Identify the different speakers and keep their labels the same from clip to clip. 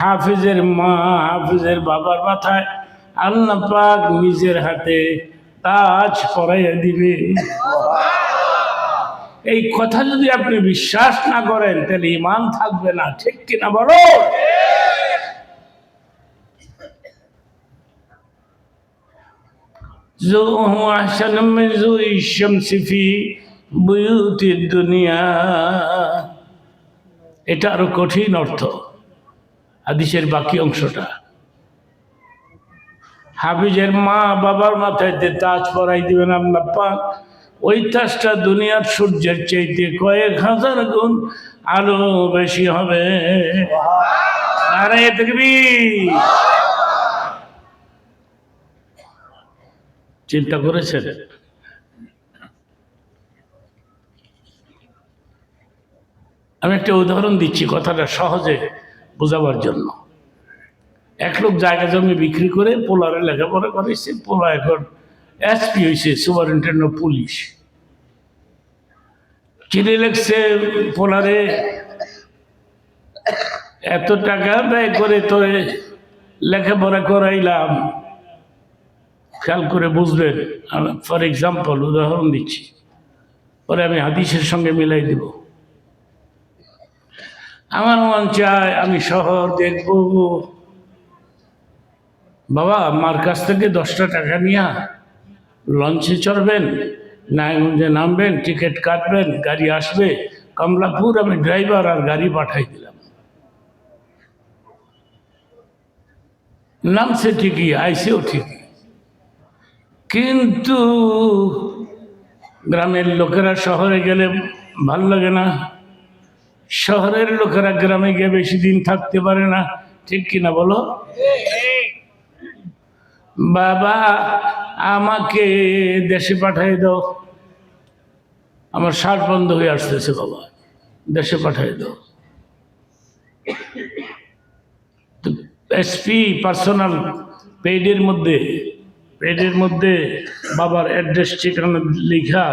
Speaker 1: হাফিজের মা, হাফিজের বাবার মাথায় আল্লাহ পাক নিজের হাতে তাজ পরাইয়া দিবে। এই কথা যদি আপনি বিশ্বাস না করেন, তাহলে ইমান থাকবে না, ঠিক কিনা বলো? এটা আরও কঠিন অর্থ। হাদিসের বাকি অংশটা। হাফিজের মা বাবার মাথায় তাজ পরাই দিবেন আল্লাহ পাক, ওই তাজটা দুনিয়ার সূর্যের চাইতে কয়েক হাজার গুণ আলো বেশি হবে। আরে দেখবি চিন্তা করেছেন? আমি একটা উদাহরণ দিচ্ছি কথাটা সহজে। বোঝাবার জন্য। এক লোক জায়গা জমি বিক্রি করে পোলারে লেখাপড়া করেছে পোলা এখন এসপি হয়েছে সুপারিনটেন্ডেন্ট পুলিশ চিঠি লেখছে পোলারে, এত টাকা ব্যয় করে তোরে লেখাপড়া করাইলাম। খেয়াল করে বুঝবেন ফর এক্সাম্পল উদাহরণ দিচ্ছি। পরে আমি হাদিসের সঙ্গে মিলাই দেব। আমার মন চায় আমি শহর দেখব। বাবা, আমার কাছ থেকে দশটা টাকা নিয়ে লঞ্চে চড়বেন, নারায়ণগঞ্জে নামবেন টিকিট কাটবেন, গাড়ি আসবে। কমলাপুর আমি ড্রাইভার আর গাড়ি পাঠাই দিলাম। নামছে ঠিকই, আইসেও ঠিকই। কিন্তু গ্রামের লোকেরা শহরে গেলে ভালো লাগে না। শহরের লোকেরা গ্রামে গিয়ে বেশি দিন থাকতে পারে না। ঠিক কিনা বলো? বাবা, আমাকে দেশে পাঠাই দাও। আমার শ্বাস বন্ধ হয়ে আসতেছে বাবা। দেশে পাঠাই দাও। এসপি পার্সোনাল পেডের মধ্যে পেডের মধ্যে বাবার অ্যাড্রেস ঠিকানা লেখা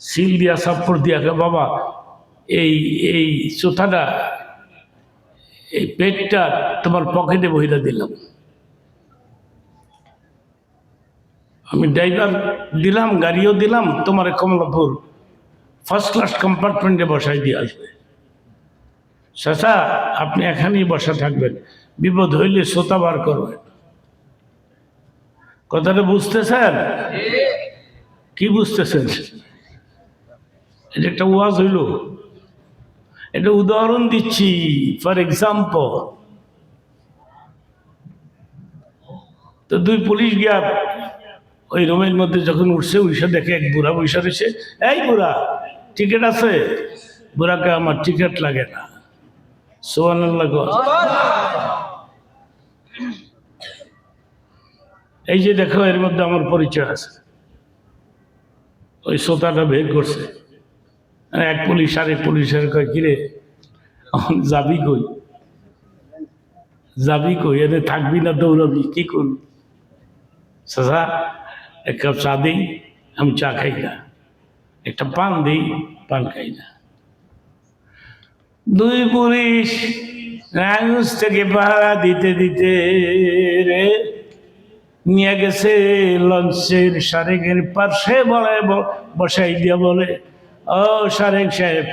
Speaker 1: সিল দিয়া সাপোর্ট দিয়া, বাবা এই এই চোথাটা এই পেটটা তোমার পকেটে বহিরা দিলাম। আমি ড্রাইভার দিলাম গাড়িও দিলাম তোমার কমলাপুর ফার্স্ট ক্লাস কম্পার্টমেন্টে বসাই দিয়ে আসবে। চাচা আপনি এখানেই বসা থাকবেন। বিপদ হইলে শ্রোতা বার করবেন। কথাটা বুঝতেছেন? কি বুঝতেছেন? এটা একটা ওয়াজ হইল। এটা উদাহরণ দিচ্ছি। ফর এক্সাম্পল তো দুই পুলিশ গিয়া ওই রুমের মধ্যে যখন উঠছে উইসা দেখে এক বুড়া বৈশা রয়েছে। এই বুড়া, টিকিট আছে? বুড়াকে আমার টিকিট লাগে না। সোয়ান এই যে দেখো, এর মধ্যে আমার পরিচয় আছে। ওই শ্রোতাটা বের করছে। এক পুলিশ আরেক পুলিশের কয়, কিরে যাবি কই? যাবি কই? এদের থাকবি না দৌড়াবি, কি করবি? সাজা এক কাপ চা দিই, আমি চা খাই না। একটা পান দিই, পান খাই না। দুই পুলিশ রায়গঞ্জ থেকে পাহারা দিতে দিতে রে নিয়ে গেছে লঞ্চের সারেকের পার্শ্বে বলে, বসাই দিয়ে বলে ও সারেক সাহেব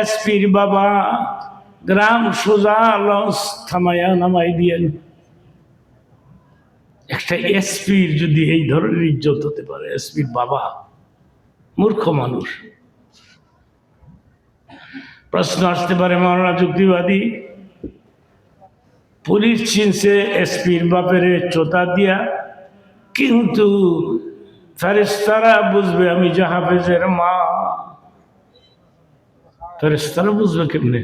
Speaker 1: এসপির বাবা গ্রাম সোজা লঞ্চ থামাইয়া নামাই দিয়েন। একটা এসপির যদি এই ধরনের ইজ্জত হতে পারে, এসপির বাবা মূর্খ মানুষ। প্রশ্ন আসতে পারে মরণা যুক্তিবাদী পুলিশ চিনছে এসপির বাপের চোতা দিয়া, কিন্তু ফেরেস্তারা বুঝবে আমি জাহাবেজের মা। ফেরেস্তারা বুঝবে কেমনে?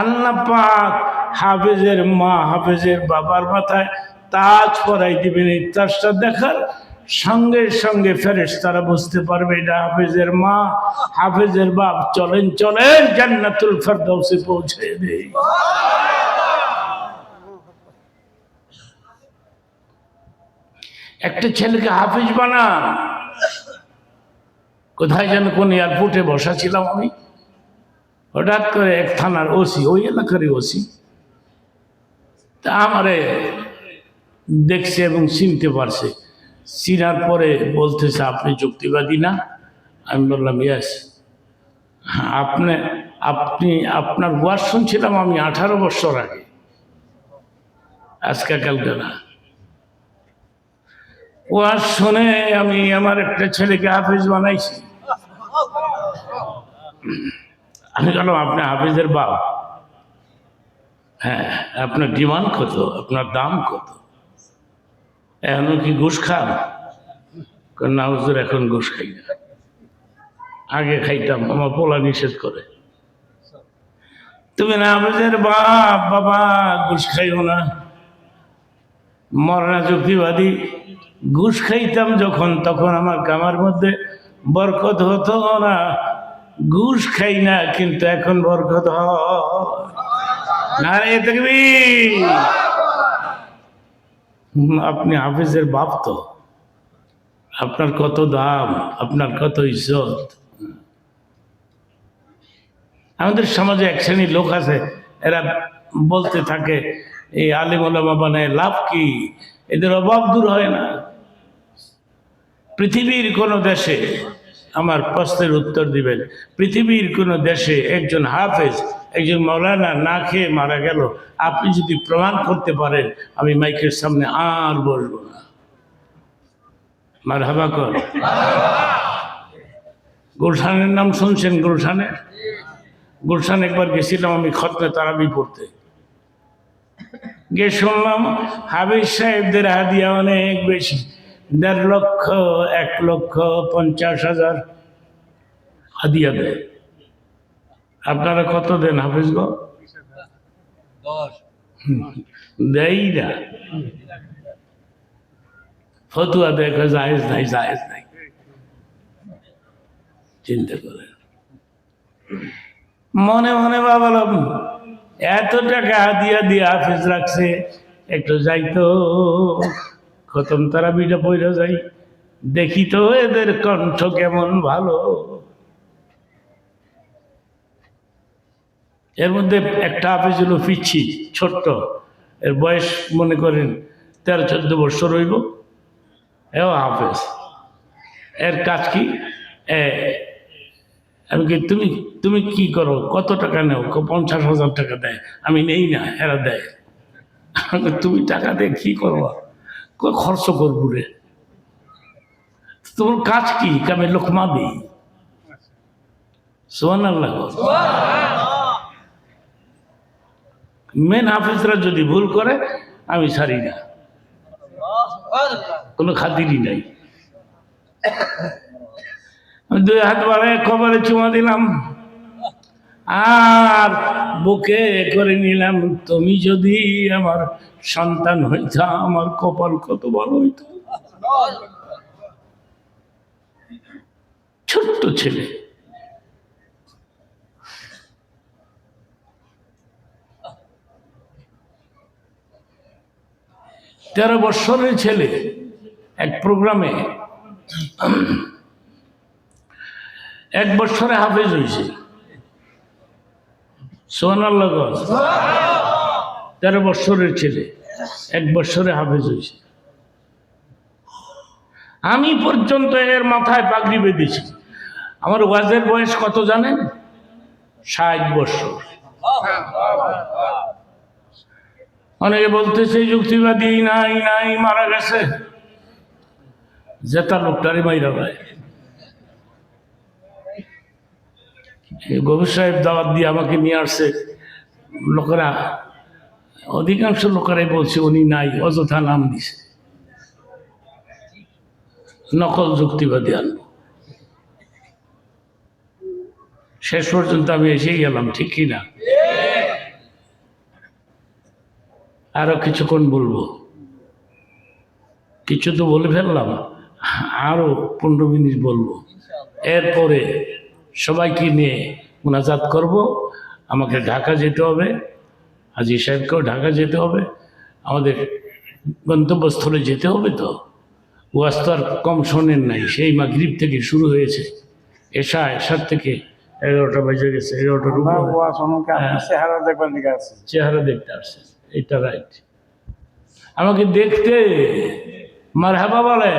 Speaker 1: আল্লাহ পাক হাফেজের মা, হাফেজের বাবার মাথায় তাজ পরাই দিবেন এই তাজটা দেখার সঙ্গে সঙ্গে ফেরেস তারা বুঝতে পারবে এটা হাফেজের মা, হাফেজের বাপ। চলেন চলেন, জান্নাতুল ফেরদাউসে পৌঁছে দেই। একটা ছেলেকে হাফেজ বানান। কোথায় যেন কোন এয়ারপোর্টে বসা ছিলাম আমি। হঠাৎ করে এক থানার ওসি, ওই এলাকারই ওসি, তা আমারে দেখছে এবং চিনতে পারছে। চিনার পরে বলতেছে, আপনি যুক্তিবাদী না? আমি বললাম, ইয়াস। আপনি আপনি, আপনার ওয়াজ শুনছিলাম আমি আঠারো বছর আগে। আজকে কালকে না। ওয়াজ শুনে আমি আমার একটা ছেলেকে হাফিজ বানাইছি। আমি বললাম আপনি হাফিজের বাপ। হ্যাঁ আপনার ডিমান্ড কত? আপনার দাম কত? এখনও কি ঘুষ খান? না, হুজুর, এখন ঘুষ খাই না। আগে খাইতাম, আমার পোলা নিষেধ করে। তুমি না হাফিজের বাপ, বাবা, ঘুষ খাইও না। মরনা যুক্তিবাদী ঘুষ খাইতাম যখন, তখন আমার কামার মধ্যে বরকত হতো না। ঘুষ খাই না, কিন্তু এখন বরকত হয়। আপনি হাফিজের বাপ তো। আপনার কত দাম, আপনার কত ইজ্জত। আমাদের সমাজে এক শ্রেণির লোক আছে, এরা বলতে থাকে, এই আলিম ওলামা বানায় লাভ কি? এদের অভাব দূর হয় না। পৃথিবীর কোনো দেশে আমার প্রশ্নের উত্তর দিবেন। পৃথিবীর কোনো দেশে একজন হাফেজ, একজন মৌলানা না খেয়ে মারা গেল, আপনি যদি প্রমাণ করতে পারেন, আমি মাইকের সামনে আর বলব না। মার হাবা কর। গুলশানের নাম শুনছেন গুলশানের গুলশান একবার গেছিলাম আমি খতনে তারাবি পড়তে। গিয়ে শুনলাম হাবিজ সাহেবদের হাদিয়া অনেক বেশি। দেড় লক্ষ, এক লক্ষ, পঞ্চাশ হাজার হাদিয়া দেয়। আপনারা কত দেন হাফিজ গো? দেই না। ফতুয়া দেখো জায়েজ নাই জায়েজ নাই। চিন্তা করেন। মনে মনে ভাবলাম, এত টাকা দিয়া দিয়ে হাফিজ রাখছে, একটু যাইতো। খতম তারা বিটা পইরা যাই, দেখি তো এদের কণ্ঠ কেমন ভালো। এর মধ্যে একটা হাফিজ হলো পিচ্ছি ছোট্ট, এর বয়স মনে করেন তেরো চোদ্দ বছর হইব। এও হাফেজ। এর কাজ কি? আমি কি তুমি তুমি কি করো? কত টাকা নেও? পঞ্চাশ হাজার টাকা দেয়। আমি নেই না, এরা দেয়। তুমি টাকা দিয়ে কি করব? খরচ করব রে। তোমার কাজ কি? দিই সোহান আল্লাহ মেন হাফিজরা যদি ভুল করে, আমি ছাড়ি না। কোনো খাতিরই নাই। আমি দুই হাত বাড়ায় কবরে চুমা দিলাম। আর বুকে করে নিলাম, তুমি যদি আমার সন্তান হইতা, আমার কপাল কত ভালো হইত। ছোট্ট ছেলে। তেরো বৎসরের ছেলে এক প্রোগ্রামে। এক বছরে হাফেজ হয়েছে তেরো বৎসরের ছেলে, এক বছরে হাফেজ হয়েছে। আমি পর্যন্ত এর মাথায় পাগড়ি বেঁধেছি। আমার ওয়াজের বয়স কত জানেন? ষাট বছর অনেকে বলতেছে, যুক্তিবাদী, নাই নাই, মারা গেছে। জেতা লোকটারে মাইরা ভাই গভীর সাহেব দাওয়াত দিয়ে আমাকে নিয়ে আসছে। লোকেরা, অধিকাংশ লোকেরাই বলছে, উনি নাই, অযথা নাম দিছে। নকল যুক্তিবাদী আনব শেষ পর্যন্ত আমি এসেই গেলাম, ঠিক কি না? আরও কিছুক্ষণ বলব। কিছু তো বলে ফেললাম, আরও পনেরো মিনিট বলব। এরপরে সবাইকে নিয়ে মোনাজাত করব। আমাকে ঢাকা যেতে হবে। হাজি সাহেবকেও ঢাকা যেতে হবে। আমাদের গন্তব্যস্থলে যেতে হবে তো। ওয়াজ তো আর কম শোনেন নাই। সেই মাগরিব থেকে শুরু হয়েছে। এসা এসার থেকে এগারোটা বেজে গেছে। এগারোটার হ্যাঁ।
Speaker 2: চেহারা দেখবার দিকে
Speaker 1: চেহারা দেখতে আসছে। এটা রাইট আমাকে দেখতে মার মারহাবা বলে।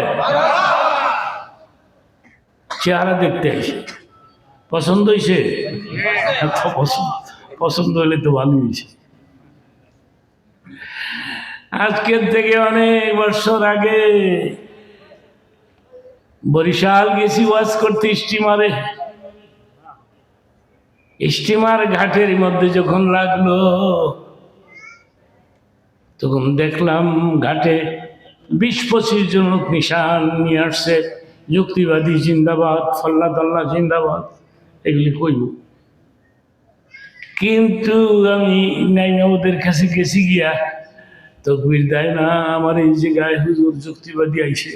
Speaker 1: চেহারা দেখতে আসে। পছন্দ হয়েছে হ্যাঁ, পছন্দ হলে তো ভালো হয়েছে আজকের থেকে অনেক বছর আগে বরিশাল গেছি ওয়াজ করতে স্টিমারে। স্টিমার ঘাটের মধ্যে যখন লাগল তখন দেখলাম ঘাটে বিশ পঁচিশ জন লোক নিশান নিয়ে আসছে। যুক্তিবাদী জিন্দাবাদ ফল্লা তল্লা জিন্দাবাদ। এগুলি কইব কিন্তু আমি নাই না ওদের কাছে গেছি গিয়া, তকবির দেয় না, আমার এই যে গায়ে হুজুর যুক্তিবাদী আইছে।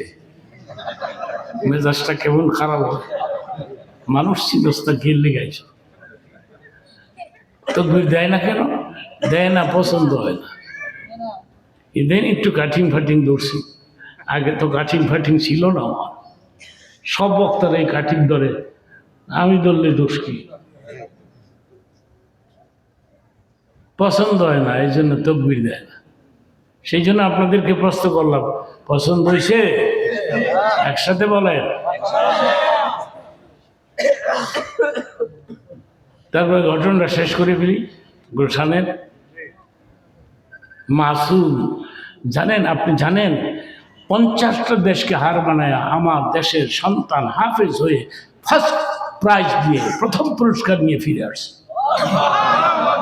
Speaker 1: মেজাজটা কেমন খারাপ হয়। মানুষ চিনস্তা গেলে গাইছে তকবির দেয় না কেন? দেয় না, পছন্দ হয় না। এদিন একটু কাঠিং ফাটিং ধরছি। আগে তো কাঠিং ফাটিং ছিল না আমার। সব বক্তারা এই কাঠিং ধরে আমি ধরলে দোষ কি? পছন্দ হয় না, এই জন্য তকবির দেয় না। সেই জন্য আপনাদেরকে প্রশ্ন করলাম, পছন্দ হয়েছে একসাথে বলেন। তারপরে ঘটনাটা শেষ করে ফেলি, গুলশানের। মাসুম, জানেন আপনি জানেন, পঞ্চাশটা দেশকে হার বানায় আমার দেশের সন্তান হাফেজ হয়ে ফার্স্ট প্রাইজ দিয়ে, প্রথম পুরস্কার নিয়ে ফিরে আসছে।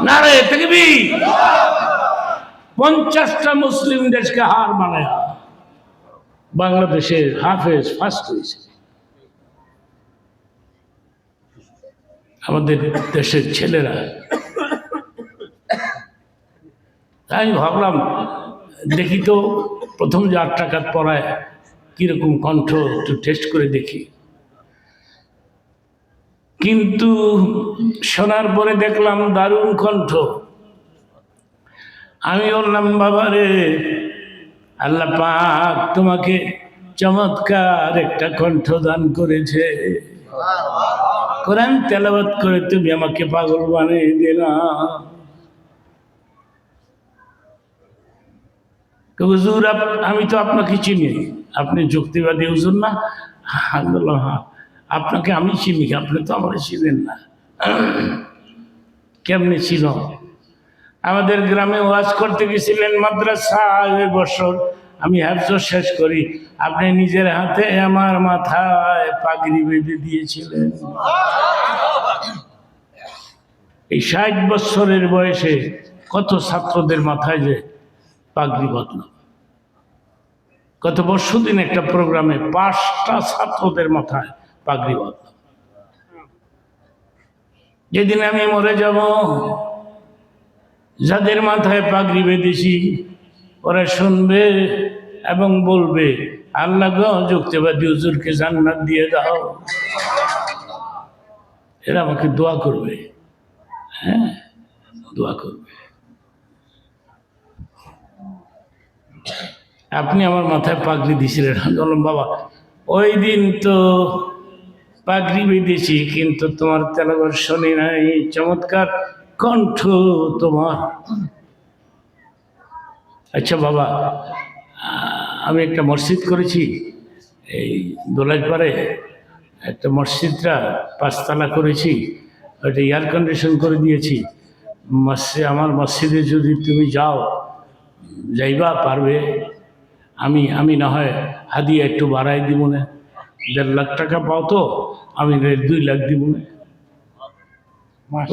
Speaker 1: না রে দেখবি পঞ্চাশটা মুসলিম দেশকে হার মানে বাংলাদেশের হাফেজ ফার্স্ট হয়েছে। আমাদের দেশের ছেলেরা। আমি ভাবলাম, দেখি তো প্রথম যে আট টাকার পড়ায় কীরকম কণ্ঠ, একটু টেস্ট করে দেখি। কিন্তু শোনার পরে দেখলাম দারুণ কণ্ঠ। আমি বললাম বাবা রে আল্লাহ পাক তোমাকে চমৎকার একটা কণ্ঠ দান করেছে। কোরআন তেলাবাত করে তুমি আমাকে পাগল বানিয়ে দিলাম আমি তো আপনাকে চিনি। আপনি যুক্তিবাদী হুজুর না? হ্যাঁ আপনাকে আমি চিনি, আপনি তো আমার চিনেন না। কেমনি ছিল? আমাদের গ্রামে ওয়াজ করতে গেছিলেন মাদ্রাসা বছর। আমি হ্যাফজ শেষ করি। আপনি নিজের হাতে আমার মাথায় পাগড়ি বেঁধে দিয়েছিলেন। এই ষাট বছরের বয়সে কত ছাত্রদের মাথায় যে পাগড়ি বদলাম গত পরশু দিন একটা প্রোগ্রামে পাঁচটা ছাত্রদের মাথায় পাগড়ি বদলাম যেদিন আমি মরে যাব, যাদের মাথায় পাগড়ি বেঁধেছি, ওরা শুনবে এবং বলবে, আল্লাহ যুক্তিবাদী হুজুরকে জান্নাত দিয়ে দাও। এরা আমাকে দোয়া করবে। হ্যাঁ দোয়া করবে। আপনি আমার মাথায় পাগড়ি বললাম বাবা, ওই দিন তো পাগড়ি বেঁধেছি, কিন্তু তোমার তেলাবার শনি নাই। চমৎকার কণ্ঠ তোমার। আচ্ছা বাবা, আমি একটা মসজিদ করেছি, এই দোলাইপাড়ে একটা মসজিদটা পাঁচতলা করেছি ওইটা এয়ার কন্ডিশন করে দিয়েছি। মসজিদ, আমার মসজিদে যদি তুমি যাও, যাইবা পারবে, আমি আমি না হয় হাদিয়া একটু বাড়াই দিব না। দেড় লাখ টাকা পাও তো আমি দুই লাখ দিব।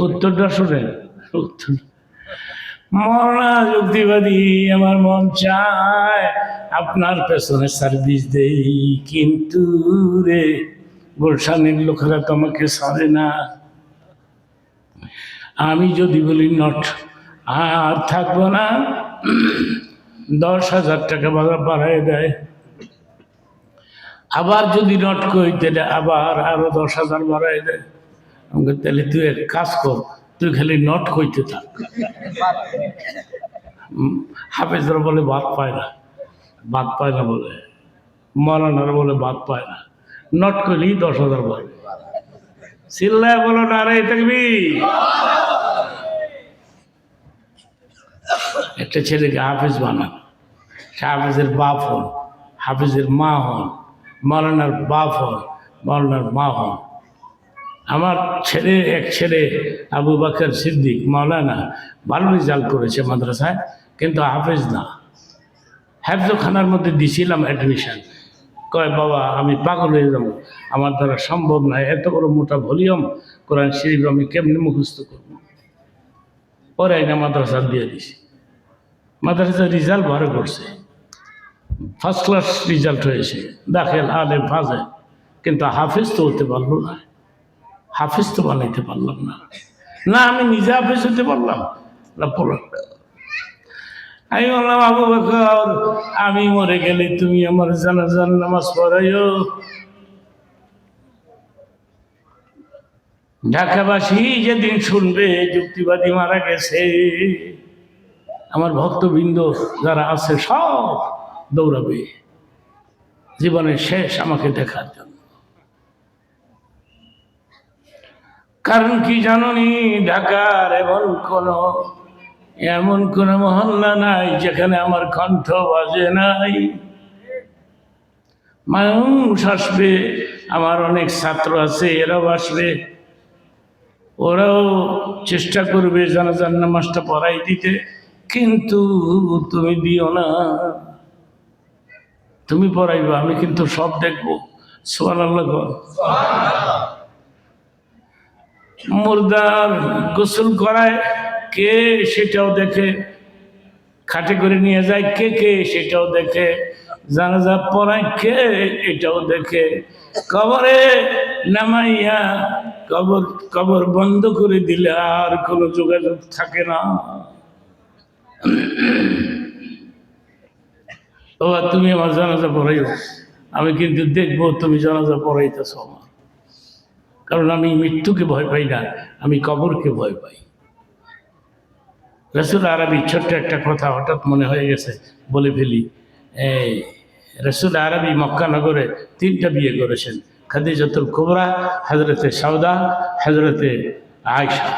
Speaker 1: উত্তরটা শোনেন উত্তর। মরনা যুক্তিবাদী আমার মন চায় আপনার পেছনে সার্ভিস দেই কিন্তু রে গুলশানের লোকেরা তোমাকে সারে না। আমি যদি বলি নট আর থাকব না দশ হাজার টাকা বাড়া বাড়ায় দেয়। আবার যদি নট কই তাহলে আবার আরও দশ হাজার বাড়ায় দেয়। তাহলে তুই এক কাজ কর, তুই খালি নট কইতে থাক। হাফেজরা বলে, বাদ পায় না। বাদ পায় না বলে। মরানার বলে, বাদ পায় না। নট করলেই দশ হাজার বাড়বে চিল্লায় বলো, নারে, থাকবি? একটা ছেলেকে হাফিজ বানান। সে হাফিজের বাপ হন, হাফিজের মা হন। মৌলানার বাপ হন মৌলানার মা হন আমার ছেলে, এক ছেলে, আবু বাকর সিদ্দিক মৌলানা ভালো রেজাল্ট করেছে মাদ্রাসায়, কিন্তু হাফেজ না। হ্যাফজখানার মধ্যে দিছিলাম অ্যাডমিশন কয়, বাবা, আমি পাগল হয়ে যাব। আমার দ্বারা সম্ভব নয় এত বড় মোটা ভলিউম, কোরআন শরীফ আমি কেমনি মুখস্থ করব? পরে আইনা মাদ্রাসা দিয়ে দিছি। মাদ্রাসার রেজাল্ট ভালো করছে। ফার্স্ট ক্লাস রেজাল্ট হয়েছে। দাখেল আলে ফাজে। কিন্তু হাফেজ তো হতে পারল না। হাফেজ তো বানাইতে পারলাম না। না, আমি নিজে হাফেজ হতে পারলাম। না আমি বললাম, আবু বকর, আমি মরে গেলে তুমি আমার জানাজার নামাজ পড়াইও। ঢাকাবাসী যেদিন শুনবে, যুক্তিবাদী মারা গেছে। আমার ভক্তবৃন্দ যারা আছে, সব দৌড়াবে। জীবনের শেষ আমাকে দেখার জন্য। কারণ কি জাননি? ঢাকার এমন কোন এমন কোন মহল্লা নাই যেখানে আমার কণ্ঠ বাজে নাই। মানুষ আসবে, আমার অনেক ছাত্র আছে, এরাও আসবে। ওরাও চেষ্টা করবে জানাজার নামাজটা পড়াই দিতে। কিন্তু তুমি দিও না। তুমি পড়াইবা, আমি কিন্তু সব দেখব। সোয়াল আল্লাহ। মুর্দার গোসল করায় কে সেটাও দেখে, খাটে করে নিয়ে যায় কে কে সেটাও দেখে, জানাজা পড়ায় কে এটাও দেখে। কবরে নামাইয়া কবর কবর বন্ধ করে দিলে আর কোনো যোগাযোগ থাকে না। ও, তুমি আমার জানাজা পড়াইও। আমি কিন্তু দেখব তুমি জানাজা পড়াইতেছ আমার। কারণ আমি মৃত্যুকে ভয় পাই না, আমি কবরকে ভয় পাই। রসুল আরবি ছোট্ট একটা কথা হঠাৎ মনে হয়ে গেছে, বলে ফেলি, এই রসুল আরবি মক্কানগরে তিনটা বিয়ে করেছেন, খাদিজাতুল কুবরা হজরতে সৌদা হজরতে আয়সা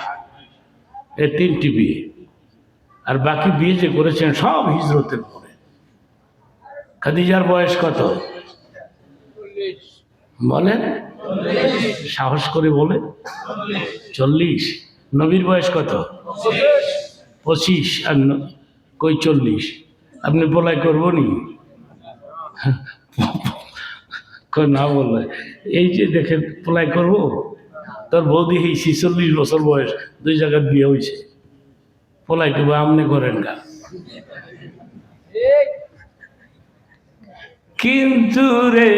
Speaker 1: এই তিনটি বিয়ে। আর বাকি বিয়ে যে করেছেন সব হিজরতের পরে। খাদিজার বয়স কত? বলেন। সাহস করে বলে চল্লিশ। নবীর বয়স কত? পঁচিশ। আর কই চল্লিশ? আপনি বলাই করব নি? না বলে এই যে দেখে পোলাই করব? তোর বৌদি এই ছিচল্লিশ বছর বয়স দুই জায়গায় বিয়ে হয়েছে পোলাই করব আমনে করেন গা। কিন্তু রে